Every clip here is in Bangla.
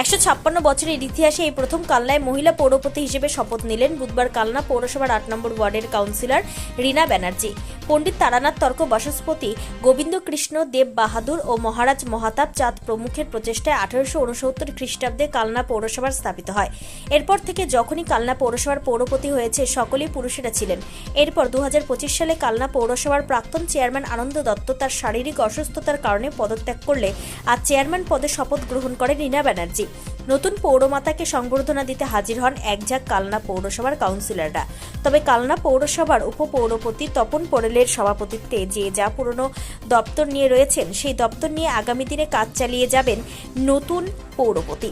একশো ছাপ্পান্ন বছরের ইতিহাসে এই প্রথম কালনায় মহিলা পৌরপতি হিসেবে শপথ নিলেন বুধবার কালনা পৌরসভার আট নম্বর ওয়ার্ডের কাউন্সিলর রীনা ব্যানার্জি। পণ্ডিত তারানাথ তর্ক বাসস্পতি গোবিন্দ কৃষ্ণ দেব বাহাদুর ও মহারাজ মহাতাব চাঁদ প্রমুখের প্রচেষ্টায় আঠারোশো উনসত্তর খ্রিস্টাব্দে কালনা পৌরসভার স্থাপিত হয়। এরপর থেকে যখনই কালনা পৌরসভার পৌরপতি হয়েছে, সকলেই পুরুষেরা ছিলেন। এরপর দু হাজার পঁচিশ সালে কালনা পৌরসভার প্রাক্তন চেয়ারম্যান আনন্দ দত্ত তার শারীরিক অসুস্থতার কারণে পদত্যাগ করলে আজ চেয়ারম্যান পদে শপথ গ্রহণ করে রীনা ব্যানার্জি। নতুন পৌরমাতাকে সংবর্ধনা দিতে হাজির হন একঝাঁক কালনা পৌরসভার কাউন্সিলররা। তবে কালনা পৌরসভার উপপৌরপতি তপন পোড়েলের সভাপতিত্বে যে যা পুরনো দপ্তর নিয়ে রয়েছেন, সেই দপ্তর নিয়ে আগামী দিনে কাজ চালিয়ে যাবেন নতুন পৌরপতি।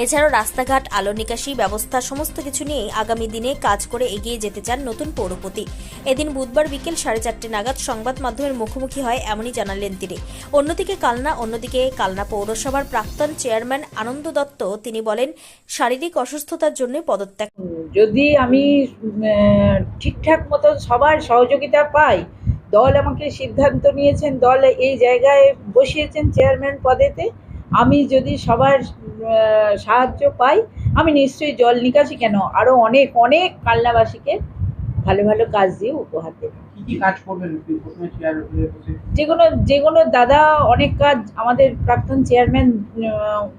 এছাড়াও রাস্তাঘাট, আলো নিকাশি ব্যবস্থা, সমস্ত কিছু নিয়েই আগামী দিনে কাজ করে এগিয়ে যেতে চান নতুন পৌরপতি। এদিন বুধবার বিকেল সাড়ে চারটে নাগাদ সংবাদ মাধ্যমের মুখোমুখি হয় এমনই জানালেন তিনি। অন্যদিকে কালনা অন্যদিকে কালনা পৌরসভার প্রাক্তন চেয়ারম্যান আনন্দ দত্ত, তিনি বলেন, শারীরিক অসুস্থতার জন্য পদত্যাগ যদি আমি ঠিকঠাক মতো সবার সহযোগিতা পাই, দল আমাকে সিদ্ধান্ত নিয়েছেন, দল এই জায়গায় বসিয়েছেন চেয়ারম্যান পদেতে, আমি যদি সবার সাহায্য পাই। আমি নিশ্চয়ই জল নিকাশি কেন? আরও অনেক অনেক কালনাবাসীকে ভালো ভালো কাজ দিয়ে উপহার দেব। যে কোনো যে কোনো দাদা অনেক কাজ আমাদের প্রাক্তন চেয়ারম্যান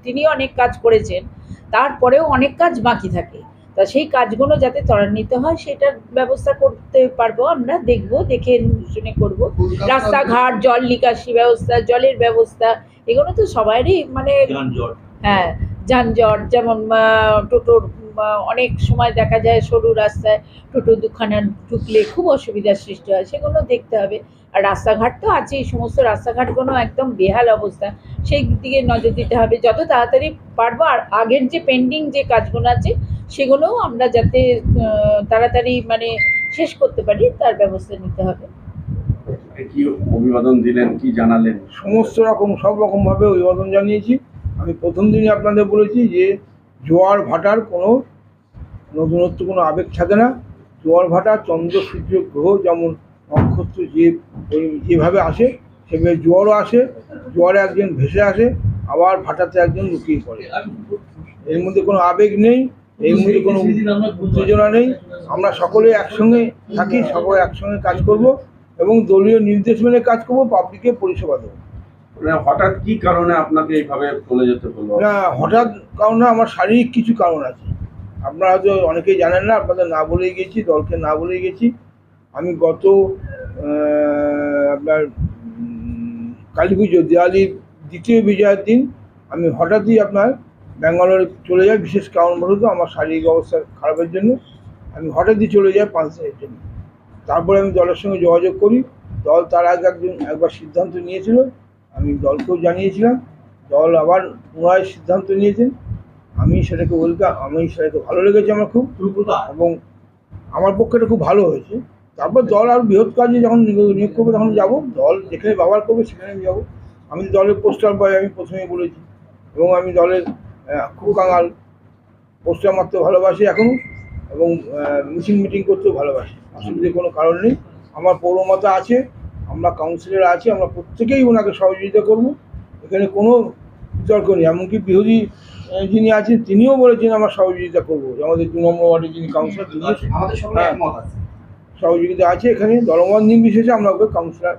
তিনিও অনেক কাজ করেছেন। তারপরেও অনেক কাজ বাকি থাকে। তা সেই কাজগুলো যাতে ত্বরান্বিত হয় সেটার ব্যবস্থা করতে পারব আমরা। দেখব দেখে শুনে করব। রাস্তাঘাট জল নিকাশি ব্যবস্থা জলের ব্যবস্থা এগুলো তো সবারই মানে হ্যাঁ যানজট যেমন টোটোর অনেক সময় দেখা যায় সরু রাস্তায় টোটো দুখানা ঢুকলে খুব অসুবিধার সৃষ্টি হয় সেগুলো দেখতে হবে। আর রাস্তাঘাট তো আছেই সমস্ত রাস্তাঘাটগুলো একদম বেহাল অবস্থা। সেই দিকে নজর দিতে হবে যত তাড়াতাড়ি পারব। আর আগের যে পেন্ডিং যে কাজগুলো আছে সেগুলোও আমরা যাতে তাড়াতাড়ি মানে শেষ করতে পারি তার ব্যবস্থা নিতে হবে। কি অভিবাদন দিলেন কি জানালেন? সমস্ত রকম সব রকমভাবে অভিবাদন জানিয়েছি। আমি প্রথম দিনই আপনাদের বলেছি যে জোয়ার ভাটার কোনো নতুনত্ব, কোনো আবেগ থাকে না। জোয়ার ভাটা, চন্দ্র, সূর্য, গ্রহ যেমন নক্ষত্র যে যেভাবে আসে, সেভাবে জোয়ারও আসে। জোয়ারে একজন ভেসে আসে, আবার ভাটাতে একজন লুকিয়ে পড়ে। এর মধ্যে কোনো আবেগ নেই, এর মধ্যে কোনো উত্তেজনা নেই। আমরা সকলে একসঙ্গে থাকি, সকলে একসঙ্গে কাজ করব এবং দলীয় নির্দেশ মেনে কাজ করব পাবলিকে পরিষেবা দেবো। হঠাৎ কি কারণে আপনাকে এইভাবে চলে যেতে হলো? না, হঠাৎ কারণ আমার শারীরিক কিছু কারণ আছে। আপনারা হয়তো অনেকেই জানেন না, আপনাদের না বলেই গেছি, দলকে না বলেই গেছি। আমি গত আপনার কালী পুজো দেওয়ালির দ্বিতীয় বিজয়ের দিন আমি হঠাৎই আপনার ব্যাঙ্গালোরে চলে যাই। বিশেষ কারণ কারণবশত আমার শারীরিক অবস্থা খারাপের জন্য। আমি হঠাৎই চলে যাই পাঁচ দিনের জন্য। তারপরে আমি দলের সঙ্গে যোগাযোগ করি। দল তার আগে একজন, একবার সিদ্ধান্ত নিয়েছিল। আমি দলকেও জানিয়েছিলাম দল আবার পুনরায় সিদ্ধান্ত নিয়েছেন। আমি সেটাকে ওয়েলকাম আমি সেটাকে ভালো লেগেছে আমার খুব। এবং আমার পক্ষে এটা খুব ভালো হয়েছে। তারপর দল আর বৃহৎ কাজে যখন নিয়োগ করবে তখন যাব। দল যেখানে ব্যবহার করবে সেখানে আমি যাব। আমি দলের পোস্টার পাই আমি প্রথমেই বলেছি। এবং আমি দলের খুব কাঙাল। পোস্টার মারতে ভালোবাসি এখনও এবং মিটিং মিটিং করতেও ভালোবাসি। অসুবিধে কোনো কারণ নেই। আমার পৌরমাতা আছে। আমরা কাউন্সিলর আছি আমরা প্রত্যেকেই ওনাকে সহযোগিতা করব। এখানে কোনো বিতর্ক নেই এমনকি বিরোধী যিনি আছেন তিনিও বলেছেন আমরা সহযোগিতা করব। আমাদের দু নম্বর ওয়ার্ডের যিনি কাউন্সিলর তিনি হ্যাঁ। সহযোগিতা আছে এখানে। দলমত নির্বিশেষে আমরা ওকে কাউন্সিলর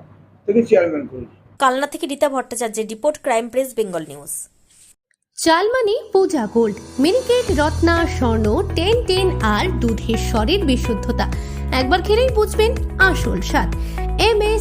থেকে চেয়ারম্যান করেছি। কালনা থেকে রীতা ভট্টাচার্যের report crime press Bengal news চালমানি Puja gold Miniket Ratna Swarna ten ten আর দুধের স্বরের বিশুদ্ধতা। একবার খেলেই বুঝবেন আসল স্বাদ।